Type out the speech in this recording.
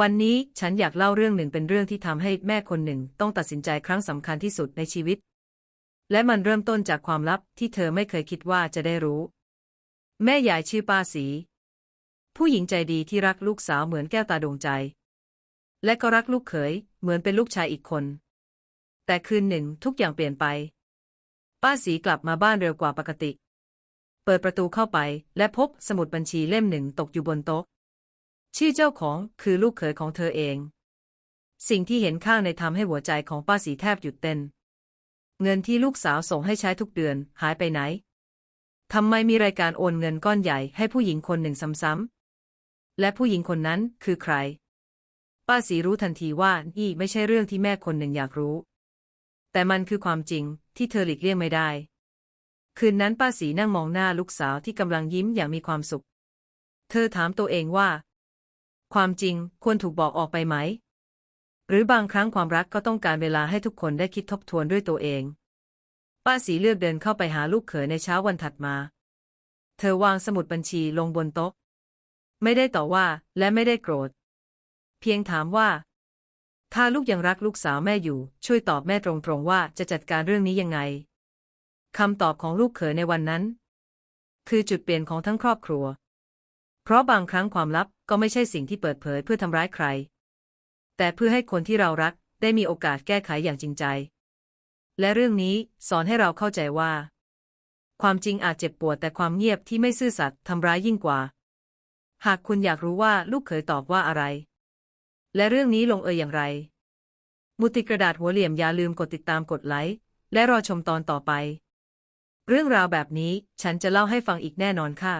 วันนี้ฉันอยากเล่าเรื่องหนึ่งเป็นเรื่องที่ทำให้แม่คนหนึ่งต้องตัดสินใจครั้งสำคัญที่สุดในชีวิต และมันเริ่มต้นจากความลับที่เธอไม่เคยคิดว่าจะได้รู้ แม่ยายชื่อป้าสี ผู้หญิงใจดีที่รักลูกสาวเหมือนแก้วตาดวงใจ และก็รักลูกเขยเหมือนเป็นลูกชายอีกคน แต่คืนหนึ่งทุกอย่างเปลี่ยนไป ป้าสีกลับมาบ้านเร็วกว่าปกติ เปิดประตูเข้าไปและพบสมุดบัญชีเล่มหนึ่งตกอยู่บนโต๊ะ ชื่อเจ้าของคือลูกเขยของเธอเอง สิ่งที่เห็นข้างในทำให้หัวใจของป้าสีแทบหยุดเต้น เงินที่ลูกสาวส่งให้ใช้ทุกเดือนหายไปไหนทำไมมีรายการโอนเงินก้อนใหญ่ให้ผู้หญิงคนหนึ่งซ้ำๆ และผู้หญิงคนนั้นคือใคร ป้าสีรู้ทันทีว่านี่ไม่ใช่เรื่องที่แม่คนหนึ่งอยากรู้ แต่มันคือความจริงที่เธอหลีกเลี่ยงไม่ได้ คืนนั้นป้าสีนั่งมองหน้าลูกสาวที่กำลังยิ้มอย่างมีความสุข เธอถามตัวเองว่า ความจริงควรถูกบอกออกไปไหม หรือบางครั้งความรักก็ต้องการเวลาให้ทุกคนได้คิดทบทวนด้วยตัวเอง ป้าสีเลือกเดินเข้าไปหาลูกเขยในเช้าวันถัดมา เธอวางสมุดบัญชีลงบนโต๊ะ ไม่ได้ต่อว่าและไม่ได้โกรธ เพียงถามว่า ถ้าลูกยังรักลูกสาวแม่อยู่ ช่วยตอบแม่ตรงๆว่าจะจัดการเรื่องนี้ยังไงคำตอบของลูกเขยในวันนั้น คือจุดเปลี่ยนของทั้งครอบครัว เพราะบางครั้งความลับก็ไม่ใช่สิ่งที่เปิดเผยเพื่อทำร้ายใคร แต่เพื่อให้คนที่เรารักได้มีโอกาสแก้ไขอย่างจริงใจ และเรื่องนี้สอนให้เราเข้าใจว่า ความจริงอาจเจ็บปวดแต่ความเงียบที่ไม่ซื่อสัตย์ทำร้ายยิ่งกว่า หากคุณอยากรู้ว่าลูกเขยตอบว่าอะไร และเรื่องนี้ลงเอยอย่างไร มุติกระดาษหัวเหลี่ยมอย่าลืมกดติดตามกดไลค์และรอชมตอนต่อไป เรื่องราวแบบนี้ฉันจะเล่าให้ฟังอีกแน่นอนค่ะ